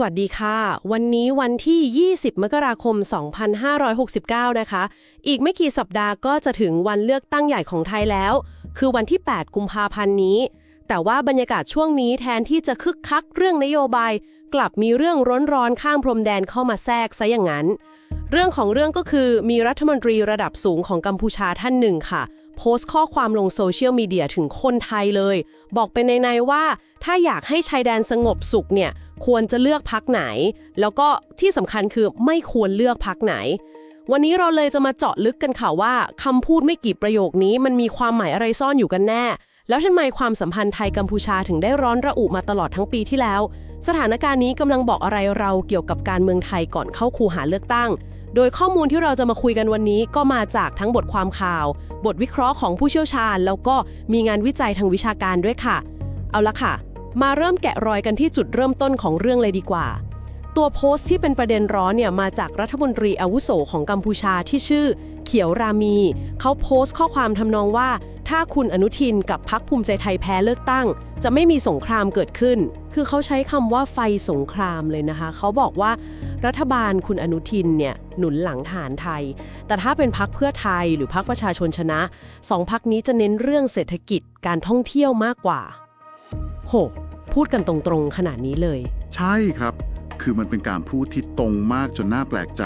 สวัสดีค่ะ วันนี้วันที่ 20 มกราคม 2569 นะคะ อีกไม่กี่สัปดาห์ก็จะถึงวันเลือกตั้งใหญ่ของไทยแล้ว คือวันที่ 8 กุมภาพันธ์นี้ แต่ว่าบรรยากาศช่วงนี้แทนที่จะคึกคักเรื่องนโยบาย กลับมีเรื่องร้อนๆข้ามพรมแดนเข้ามาแทรกซะอย่างนั้น เรื่องของเรื่องก็คือมีรัฐมนตรีระดับสูงของกัมพูชาท่านหนึ่งค่ะโพสต์ข้อความลงโซเชียลมีเดียถึงคนไทยเลย บอกเป็นในๆว่า ถ้าอยากให้ชายแดนสงบสุขเนี่ย ควรจะเลือกพักไหน แล้วก็ที่สำคัญคือไม่ควรเลือกพักไหน วันนี้เราเลยจะมาเจาะลึกกันค่ะว่าคำพูดไม่กี่ประโยคนี้มันมีความหมายอะไรซ่อนอยู่กันแน่ แล้วทำไมความสัมพันธ์ไทยกัมพูชาถึงได้ร้อนระอุมาตลอดทั้งปีที่แล้ว สถานการณ์นี้กำลังบอกอะไรเราเกี่ยวกับการเมืองไทยก่อนเข้าคูหาเลือกตั้งโดยข้อมูลที่เราจะมาคุยกันวันนี้ก็มาจากทั้งบทความข่าว บทวิเคราะห์ของผู้เชี่ยวชาญ แล้วก็มีงานวิจัยทางวิชาการด้วยค่ะ เอาละค่ะ มาเริ่มแกะรอยกันที่จุดเริ่มต้นของเรื่องเลยดีกว่า ตัวโพสต์ที่เป็นประเด็นร้อนเนี่ยมาจากรัฐมนตรีอาวุโสของกัมพูชาที่ชื่อ เขียวรามี เขาโพสต์ข้อความทำนองว่า ถ้าคุณอนุทินกับพักภูมิใจไทยแพ้เลือกตั้ง จะไม่มีสงครามเกิดขึ้น คือเขาใช้คำว่าไฟสงครามเลยนะคะ เขาบอกว่า รัฐบาลคุณอนุทินเนี่ยหนุนหลังฐานไทย แต่ถ้าเป็นพักเพื่อไทยหรือพักประชาชนชนะสองพักนี้จะเน้นเรื่องเศรษฐกิจการท่องเที่ยวมากกว่า โห พูดกันตรงๆ ขนาดนี้เลย ใช่ครับ คือมันเป็นการพูดที่ตรงมากจนน่าแปลกใจ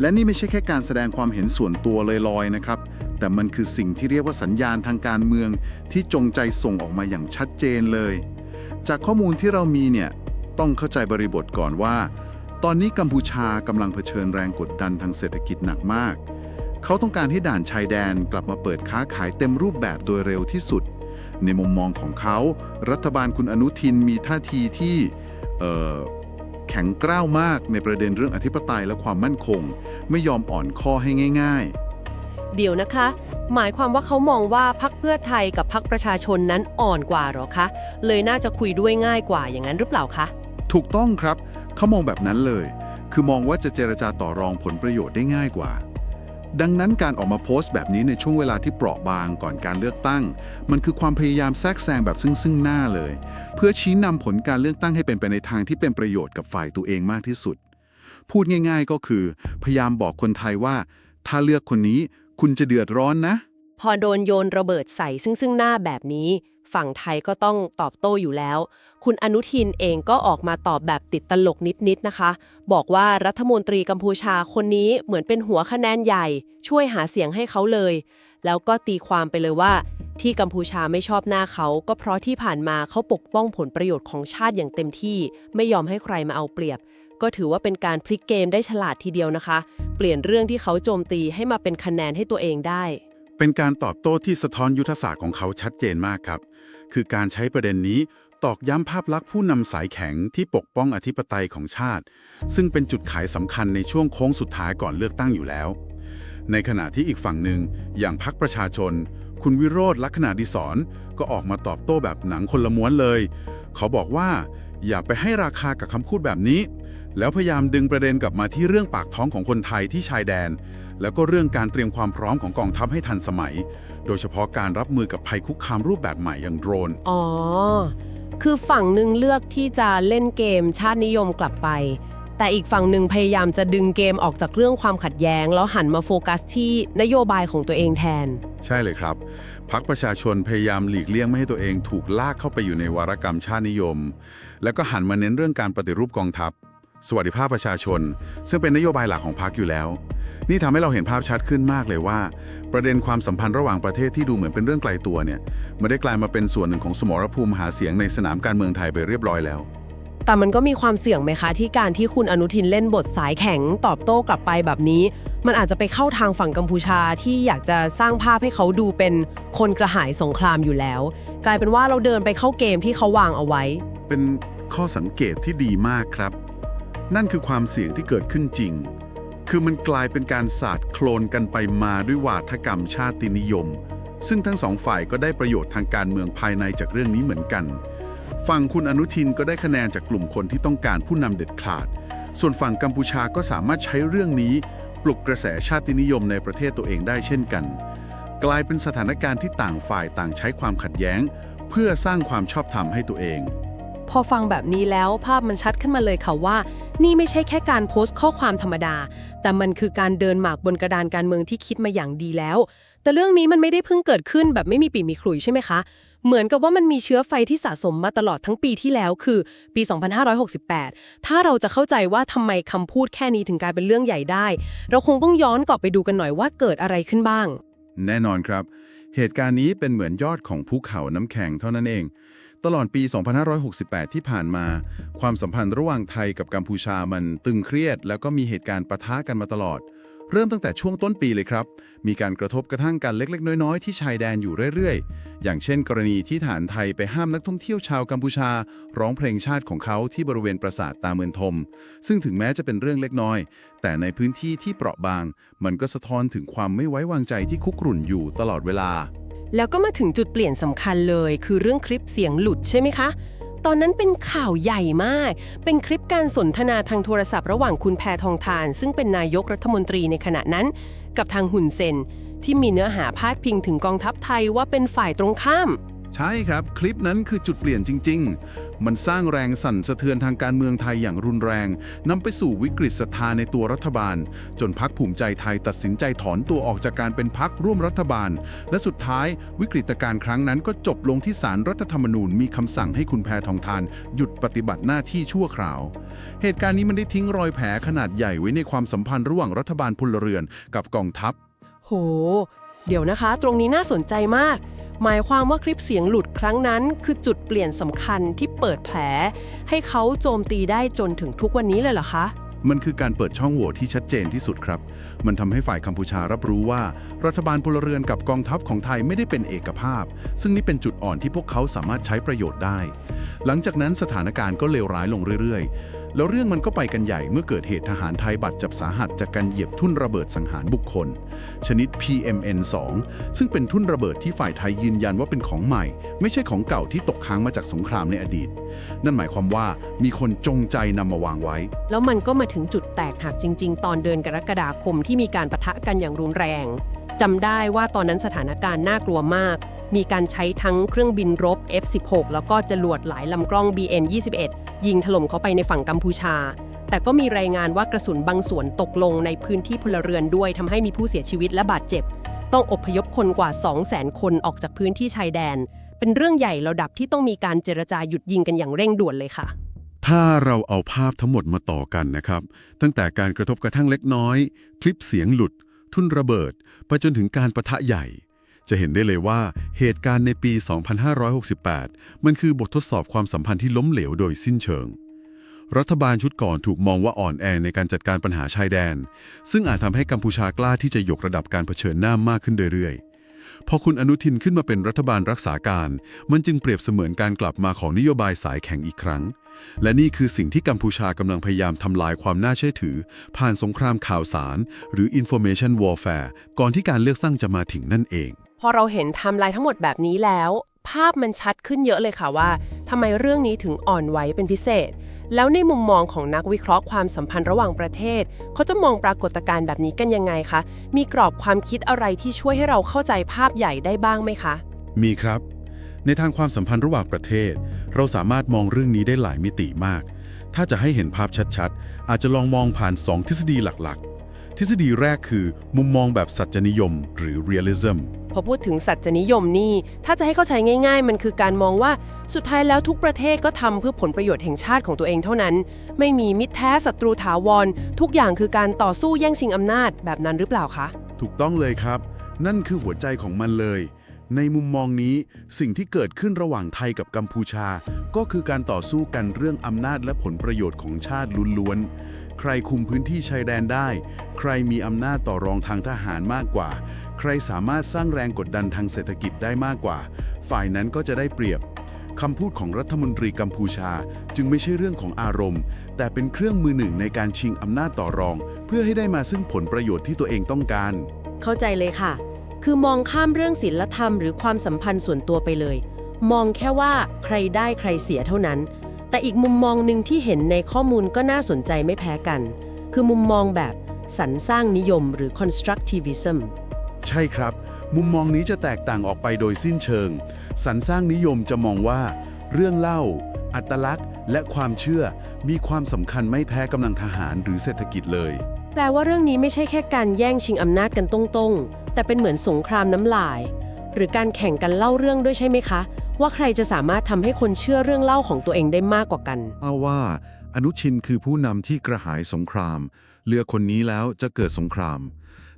และนี่ไม่ใช่แค่การแสดงความเห็นส่วนตัวลอยๆนะครับ แต่มันคือสิ่งที่เรียกว่าสัญญาณทางการเมืองที่จงใจส่งออกมาอย่างชัดเจนเลย จากข้อมูลที่เรามีเนี่ยต้องเข้าใจบริบทก่อนว่า ตอนนี้กัมพูชากำลังเผชิญแรงกดดันทางเศรษฐกิจหนักมาก เขาต้องการให้ด่านชายแดนกลับมาเปิดค้าขายเต็มรูปแบบโดยเร็วที่สุด ในมุมมองของเขา รัฐบาลคุณอนุทินมีท่าทีที่เอ่อแข็งกร้าวมากในประเด็นเรื่องอธิปไตยและความมั่นคง ไม่ยอมอ่อนข้อให้ง่ายเดี๋ยวนะคะ หมายความว่าเขามองว่าพักเพื่อไทยกับพักประชาชนนั้นอ่อนกว่าเหรอคะ เลยน่าจะคุยด้วยง่ายกว่าอย่างนั้นหรือเปล่าคะๆถูกต้องครับ เขามองแบบนั้นเลย คือมองว่าจะเจรจาต่อรองผลประโยชน์ได้ง่ายกว่า ดังนั้นการออกมาโพสต์แบบนี้ในช่วงเวลาที่เปราะบางก่อนการเลือกตั้ง มันคือความพยายามแทรกแซงแบบซึ่งซึ่งหน้าเลย เพื่อชี้นำผลการเลือกตั้งให้เป็นไปในทางที่เป็นประโยชน์กับฝ่ายตัวเองมากที่สุด พูดง่าย ๆ ก็คือ พยายามบอกคนไทยว่า ถ้าเลือกคนนี้คุณจะเดือดร้อนนะ พอโดนโยนระเบิดใส่ซึ่งซึ่งหน้าแบบนี้ ฝั่งไทยก็ต้องตอบโต้อยู่แล้ว คุณอนุทินเองก็ออกมาตอบแบบติดตลกนิดๆนะคะ บอกว่ารัฐมนตรีกัมพูชาคนนี้เหมือนเป็นหัวคะแนนใหญ่ ช่วยหาเสียงให้เขาเลย แล้วก็ตีความไปเลยว่า ที่กัมพูชาไม่ชอบหน้าเขา ก็เพราะที่ผ่านมาเขาปกป้องผลประโยชน์ของชาติอย่างเต็มที่ ไม่ยอมให้ใครมาเอาเปรียบ ก็ถือว่าเป็นการพลิกเกมได้ฉลาดทีเดียวนะคะ เปลี่ยนเรื่องที่เขาโจมตีให้มาเป็นคะแนนให้ตัวเองได้ เป็นการตอบโต้ที่สะท้อนยุทธศาสตร์ของเขาชัดเจนมากครับ คือการใช้ประเด็นนี้ตอกย้ำภาพลักษณ์ผู้นำสายแข็งที่ปกป้องอธิปไตยของชาติ ซึ่งเป็นจุดขายสำคัญในช่วงโค้งสุดท้ายก่อนเลือกตั้งอยู่แล้ว ในขณะที่อีกฝั่งหนึ่งอย่างพรรคประชาชน คุณวิโรธลักษณะดิศรก็ออกมาตอบโต้แบบหนังคนละม้วนเลย เขาบอกว่า อย่าไปให้ราคากับคำพูดแบบนี้ แล้วพยายามดึงประเด็นกลับมาที่เรื่องปากท้องของคนไทยที่ชายแดน แล้วก็เรื่องการเตรียมความพร้อมของกองทัพให้ทันสมัย โดยเฉพาะการรับมือกับภัยคุกคามรูปแบบใหม่อย่างโดรน อ๋อ คือฝั่งหนึ่งเลือกที่จะเล่นเกมชาตินิยมกลับไป แต่อีกฝั่งหนึ่งพยายามจะดึงเกมออกจากเรื่องความขัดแย้ง แล้วหันมาโฟกัสที่นโยบายของตัวเองแทน ใช่เลยครับพักประชาชนพยายามหลีกเลี่ยงไม่ให้ตัวเองถูกลากเข้าไปอยู่ในวารกรรมชาตินิยม แล้วก็หันมาเน้นเรื่องการปฏิรูปกองทัพ สวัสดิภาพประชาชน ซึ่งเป็นนโยบายหลักของพรรคอยู่แล้ว นี่ทำให้เราเห็นภาพชัดขึ้นมากเลยว่า ประเด็นความสัมพันธ์ระหว่างประเทศที่ดูเหมือนเป็นเรื่องไกลตัวเนี่ยไม่ได้กลายมาเป็นส่วนหนึ่งของสมรภูมิหาเสียงในสนามการเมืองไทยไปเรียบร้อยแล้วแต่มันก็มีความเสี่ยงไหมคะ ที่การที่คุณอนุทินเล่นบทสายแข็งตอบโต้กลับไปแบบนี้ มันอาจจะไปเข้าทางฝั่งกัมพูชาที่อยากจะสร้างภาพให้เขาดูเป็นคนกระหายสงครามอยู่แล้ว กลายเป็นว่าเราเดินไปเข้าเกมที่เขาวางเอาไว้ เป็นข้อสังเกตที่ดีมากครับ นั่นคือความเสี่ยงที่เกิดขึ้นจริง คือมันกลายเป็นการศาสาดโคลนกันไปมาด้วยวาทกรรมชาตินิยม ซึ่งทั้งสองฝ่ายก็ได้ประโยชน์ทางการเมืองภายในจากเรื่องนี้เหมือนกัน ฝั่งคุณอนุทินก็ได้คะแนนจากกลุ่มคนที่ต้องการผู้นำเด็ดขาด ส่วนฝั่งกัมพูชาก็สามารถใช้เรื่องนี้ ปลุกกระแสชาตินิยมในประเทศตัวเองได้เช่นกัน กลายเป็นสถานการณ์ที่ต่างฝ่ายต่างใช้ความขัดแย้ง เพื่อสร้างความชอบธรรมให้ตัวเอง พอฟังแบบนี้แล้วภาพมันชัดขึ้นมาเลยค่ะว่า นี่ไม่ใช่แค่การโพสต์ข้อความธรรมดา แต่มันคือการเดินหมากบนกระดานการเมืองที่คิดมาอย่างดีแล้ว แต่เรื่องนี้มันไม่ได้เพิ่งเกิดขึ้นแบบไม่มีปีมีขลุยใช่ไหมคะ เหมือนกับว่ามันมีเชื้อไฟที่สะสมมาตลอดทั้งปีที่แล้วคือ ปี 2568 ถ้าเราจะเข้าใจว่าทำไมคำพูดแค่นี้ถึงกลายเป็นเรื่องใหญ่ได้ เราคงต้องย้อนกลับไปดูกันหน่อยว่าเกิดอะไรขึ้นบ้าง แน่นอนครับ เหตุการณ์นี้เป็นเหมือนยอดของภูเขาน้ำแข็งเท่านั้นเอง ตลอดปี 2568 ที่ผ่านมา ความสัมพันธ์ระหว่างไทยกับกัมพูชามันตึงเครียด แล้วก็มีเหตุการณ์ปะทะกันมาตลอด เริ่มตั้งแต่ช่วงต้นปีเลยครับ มีการกระทบกระทั่งกันเล็ก ๆ น้อยๆ ที่ชายแดนอยู่เรื่อยๆ อย่างเช่น กรณีที่ฐานไทยไปห้ามนักท่องเที่ยวชาวกัมพูชา ร้องเพลงชาติของเขาที่บริเวณปราสาทตาเมือนทม ซึ่งถึงแม้จะเป็นเรื่องเล็กน้อย แต่ในพื้นที่ที่เปราะบาง มันก็สะท้อนถึงความไม่ไว้วางใจที่คุกรุ่นอยู่ตลอดเวลา แล้วก็มาถึงจุดเปลี่ยนสำคัญเลย คือเรื่องคลิปเสียงหลุดใช่ไหมคะ ตอนนั้นเป็นข่าวใหญ่มาก เป็นคลิปการสนทนาทางโทรศัพท์ระหว่างคุณแพทองทาน ซึ่งเป็นนายกรัฐมนตรีในขณะนั้น กับทางหุนเซนที่มีเนื้อหาพาดพิงถึงกองทัพไทยว่าเป็นฝ่ายตรงข้าม ใช่ครับ คลิปนั้นคือจุดเปลี่ยนจริง ๆ มันสร้างแรงสั่นสะเทือนทางการเมืองไทยอย่างรุนแรงนำไปสู่วิกฤตศรัทธาในตัวรัฐบาล จนพักภูมิใจไทยตัดสินใจถอนตัวออกจากการเป็นพักร่วมรัฐบาล และสุดท้ายวิกฤตการณ์ครั้งนั้นก็จบลงที่ศาลรรัฐธรรมนูญมีคำสั่งให้คุณแพทองทาน หยุดปฏิบัติหน้าที่ชั่วคราว เหตุการณ์นี้มันได้ทิ้งรอยแผลขนาดใหญ่ไว้ในความสัมพันธ์ระหว่างรัฐบาลพลเรือนกับกองทัพ โห เดี๋ยวนะคะ ตรงนี้น่าสนใจมาก หมายความว่าคลิปเสียงหลุดครั้งนั้น คือจุดเปลี่ยนสำคัญที่เปิดแผล ให้เขาโจมตีได้จนถึงทุกวันนี้เลยเหรอคะมันคือการเปิดช่องโหว่ที่ชัดเจนที่สุดครับ มันทำให้ฝ่ายกัมพูชารับรู้ว่า รัฐบาลพลเรือนกับกองทัพของไทยไม่ได้เป็นเอกภาพ ซึ่งนี่เป็นจุดอ่อนที่พวกเขาสามารถใช้ประโยชน์ได้ หลังจากนั้นสถานการณ์ก็เลวร้ายลงเรื่อยๆ แล้วเรื่องมันก็ไปกันใหญ่เมื่อเกิดเหตุทหารไทยบาดเจ็บสาหัสจากการเหยียบทุ่นระเบิดสังหารบุคคล ชนิด PMN2 ซึ่งเป็นทุ่นระเบิดที่ฝ่ายไทยยืนยันว่าเป็นของใหม่ ไม่ใช่ของเก่าที่ตกค้างมาจากสงครามในอดีต นั่นหมายความว่ามีคนจงใจนำมาวางไว้ แล้วมันก็มาถึงจุดแตกหักจริง ๆ ตอนเดือนกรกฎาคมที่มีการประทะกันอย่างรุนแรงจำได้ว่าตอนนั้นสถานการณ์น่ากลัวมาก มีการใช้ทั้งเครื่องบินรบ F-16 แล้วก็จรวดหลายลำกล้อง BM-21 ยิงถล่มเข้าไปในฝั่งกัมพูชา แต่ก็มีรายงานว่ากระสุนบางส่วนตกลงในพื้นที่พลเรือนด้วยทำให้มีผู้เสียชีวิตและบาดเจ็บ ต้องอพยพคนกว่า 200,000 คนออกจากพื้นที่ชายแดน เป็นเรื่องใหญ่ระดับที่ต้องมีการเจรจาหยุดยิงกันอย่างเร่งด่วนเลยค่ะถ้าเราเอาภาพทั้งหมดมาต่อกันนะครับ ตั้งแต่การกระทบกระทั่งเล็กน้อย คลิปเสียงหลุด ทุ่นระเบิด ไปจนถึงการประทะใหญ่ จะเห็นได้เลยว่าเหตุการณ์ในปี 2568 มันคือบททดสอบความสัมพันธ์ที่ล้มเหลวโดยสิ้นเชิง รัฐบาลชุดก่อนถูกมองว่าอ่อนแอในการจัดการปัญหาชายแดน ซึ่งอาจทำให้กัมพูชากล้าที่จะยกระดับการเผชิญหน้ามากขึ้นเรื่อยๆ พอคุณอนุทินขึ้นมาเป็นรัฐบาลรักษาการ มันจึงเปรียบเสมือนการกลับมาของนโยบายสายแข็งอีกครั้ง และนี่คือสิ่งที่กัมพูชากำลังพยายามทำลายความน่าเชื่อถือ ผ่านสงครามข่าวสาร หรือ information warfare ก่อนที่การเลือกตั้งจะมาถึงนั่นเอง พอเราเห็นไทม์ไลน์ทั้งหมดแบบนี้แล้ว ภาพมันชัดขึ้นเยอะเลยค่ะว่าทำไมเรื่องนี้ถึงอ่อนไหวเป็นพิเศษ แล้วในมุมมองของนักวิเคราะห์ความสัมพันธ์ระหว่างประเทศ เขาจะมองปรากฏการณ์แบบนี้กันยังไงคะ มีกรอบความคิดอะไรที่ช่วยให้เราเข้าใจภาพใหญ่ได้บ้างไหมคะ มีครับ ในทางความสัมพันธ์ระหว่างประเทศ เราสามารถมองเรื่องนี้ได้หลายมิติมาก ถ้าจะให้เห็นภาพชัดๆ อาจจะลองมองผ่าน 2 ทฤษฎีหลักๆ ทฤษฎีแรกคือมุมมองแบบสัจจนิยม หรือ realism พอพูดถึงสัจจนิยมนี่ ถ้าจะให้เข้าใจง่าย ๆ มันคือการมองว่าสุดท้ายแล้วทุกประเทศก็ทำเพื่อผลประโยชน์แห่งชาติของตัวเองเท่านั้น ไม่มีมิตรแท้ศัตรูถาวร ทุกอย่างคือการต่อสู้แย่งชิงอำนาจแบบนั้นหรือเปล่าคะ ถูกต้องเลยครับ นั่นคือหัวใจของมันเลย ในมุมมองนี้ สิ่งที่เกิดขึ้นระหว่างไทยกับกัมพูชา ก็คือการต่อสู้กันเรื่องอำนาจและผลประโยชน์ของชาติล้วนๆ ใครคุมพื้นที่ชายแดนได้ ใครมีอำนาจต่อรองทางทหารมากกว่า ใครสามารถสร้างแรงกดดันทางเศรษฐกิจได้มากกว่า ฝ่ายนั้นก็จะได้เปรียบคำพูดของรัฐมนตรีกัมพูชาจึงไม่ใช่เรื่องของอารมณ์ แต่เป็นเครื่องมือหนึ่งในการชิงอำนาจต่อรอง เพื่อให้ได้มาซึ่งผลประโยชน์ที่ตัวเองต้องการ เข้าใจเลยค่ะ คือมองข้ามเรื่องศีลธรรมหรือความสัมพันธ์ส่วนตัวไปเลย มองแค่ว่าใครได้ใครเสียเท่านั้น แต่อีกมุมมองหนึ่งที่เห็นในข้อมูลก็น่าสนใจไม่แพ้กัน คือมุมมองแบบสรรสร้างนิยมหรือ constructivism ใช่ครับ มุมมองนี้จะแตกต่างออกไปโดยสิ้นเชิง สรรสร้างนิยมจะมองว่า เรื่องเล่า อัตลักษณ์ และความเชื่อมีความสำคัญไม่แพ้กำลังทหารหรือเศรษฐกิจเลย แปลว่าเรื่องนี้ไม่ใช่แค่การแย่งชิงอำนาจกันตรงๆ แต่เป็นเหมือนสงครามน้ำลาย หรือการแข่งกันเล่าเรื่องด้วยใช่ไหมคะ ว่าใครจะสามารถทำให้คนเชื่อเรื่องเล่าของตัวเองได้มากกว่ากัน เอาว่าอนุชินคือผู้นำที่กระหายสงคราม เลือกคนนี้แล้วจะเกิดสงคราม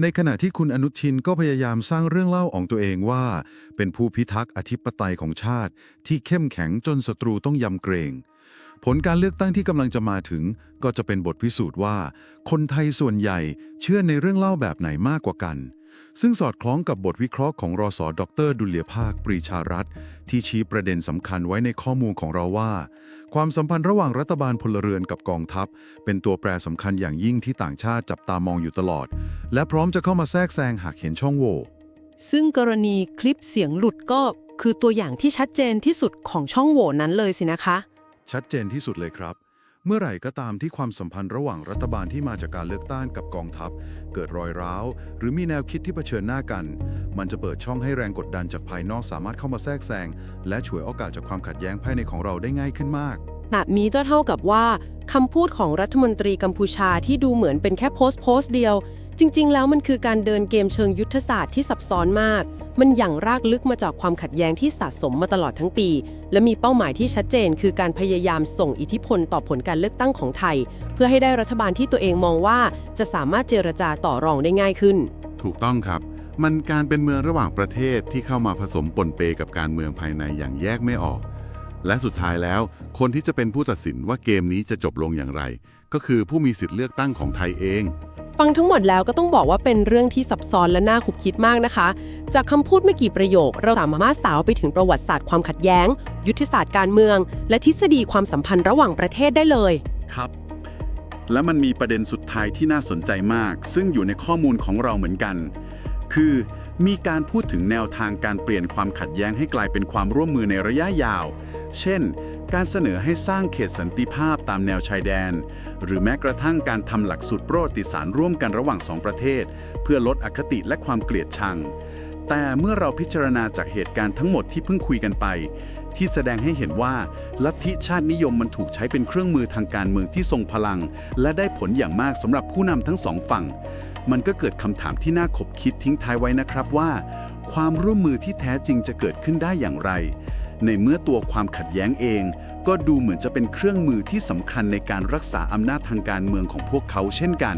ในขณะที่คุณอนุชินก็พยายามสร้างเรื่องเล่าของตัวเองว่า เป็นผู้พิทักษ์อธิปไตยของชาติ ที่เข้มแข็งจนศัตรูต้องยำเกรง ผลการเลือกตั้งที่กำลังจะมาถึง ก็จะเป็นบทพิสูจน์ว่า คนไทยส่วนใหญ่เชื่อในเรื่องเล่าแบบไหนมากกว่ากัน ซึ่งสอดคล้องกับบทวิเคราะห์ของรอสอดรดุลยภาค ปรีชารัตน์ที่ชี้ประเด็นสำคัญไว้ในข้อมูลของเราว่า ความสัมพันธ์ระหว่างรัฐบาลพลเรือนกับกองทัพ เป็นตัวแปรสำคัญอย่างยิ่งที่ต่างชาติจับตามองอยู่ตลอด และพร้อมจะเข้ามาแทรกแซงหากเห็นช่องโหว่ซึ่งกรณีคลิปเสียงหลุดก็คือตัวอย่างที่ชัดเจนที่สุดของช่องโหว่นั้นเลยสินะคะ ชัดเจนที่สุดเลยครับ เมื่อไหร่ก็ตามที่ความสัมพันธ์ระหว่างรัฐบาลที่มาจากการเลือกตั้งกับกองทัพ เกิดรอยร้าว หรือมีแนวคิดที่เผชิญหน้ากัน มันจะเปิดช่องให้แรงกดดันจากภายนอกสามารถเข้ามาแทรกแซงและฉวยโอกาสจากความขัดแย้งภายในของเราได้ง่ายขึ้นมาก แบบนี้ก็เท่ากับว่าคำพูดของรัฐมนตรีกัมพูชาที่ดูเหมือนเป็นแค่โพสต์โพสต์เดียว จริงๆ แล้วมันคือการเดินเกมเชิงยุทธศาสตร์ที่ซับซ้อนมาก มันอย่างรากลึกมาจากความขัดแย้งที่สะสมมาตลอดทั้งปี และมีเป้าหมายที่ชัดเจน คือการพยายามส่งอิทธิพลต่อผลการเลือกตั้งของไทย เพื่อให้ได้รัฐบาลที่ตัวเองมองว่าจะสามารถเจรจาต่อรองได้ง่ายขึ้น ถูกต้องครับ มันการเป็นเมืองระหว่างประเทศที่เข้ามาผสมปนเปกับการเมืองภายในอย่างแยกไม่ออก และสุดท้ายแล้ว คนที่จะเป็นผู้ตัดสินว่าเกมนี้จะจบลงอย่างไร ก็คือผู้มีสิทธิ์เลือกตั้งของไทยเอง ฟังทั้งหมดแล้วก็ต้องบอกว่าเป็นเรื่องที่ซับซ้อนและน่าขุบคิดมากนะคะ จากคำพูดไม่กี่ประโยค เราสามารถสาวไปถึงประวัติศาสตร์ความขัดแย้ง ยุทธศาสตร์การเมือง และทฤษฎีความสัมพันธ์ระหว่างประเทศได้เลย ครับ และมันมีประเด็นสุดท้ายที่น่าสนใจมาก ซึ่งอยู่ในข้อมูลของเราเหมือนกัน คือมีการพูดถึงแนวทางการเปลี่ยนความขัดแย้งให้กลายเป็นความร่วมมือในระยะยาว เช่น การเสนอให้สร้างเขตสันติภาพตามแนวชายแดน หรือแม้กระทั่งการทำหลักสูตรประวัติศาสตร์ร่วมกันระหว่างสองประเทศ เพื่อลดอคติและความเกลียดชัง แต่เมื่อเราพิจารณาจากเหตุการณ์ทั้งหมดที่เพิ่งคุยกันไป ที่แสดงให้เห็นว่าลัทธิชาตินิยมมันถูกใช้เป็นเครื่องมือทางการเมืองที่ทรงพลัง และได้ผลอย่างมากสำหรับผู้นำทั้งสองฝั่ง มันก็เกิดคำถามที่น่าขบคิดทิ้งท้ายไว้นะครับว่า ความร่วมมือที่แท้จริงจะเกิดขึ้นได้อย่างไร ในเมื่อตัวความขัดแย้งเอง ก็ดูเหมือนจะเป็นเครื่องมือที่สำคัญในการรักษาอำนาจทางการเมืองของพวกเขาเช่นกัน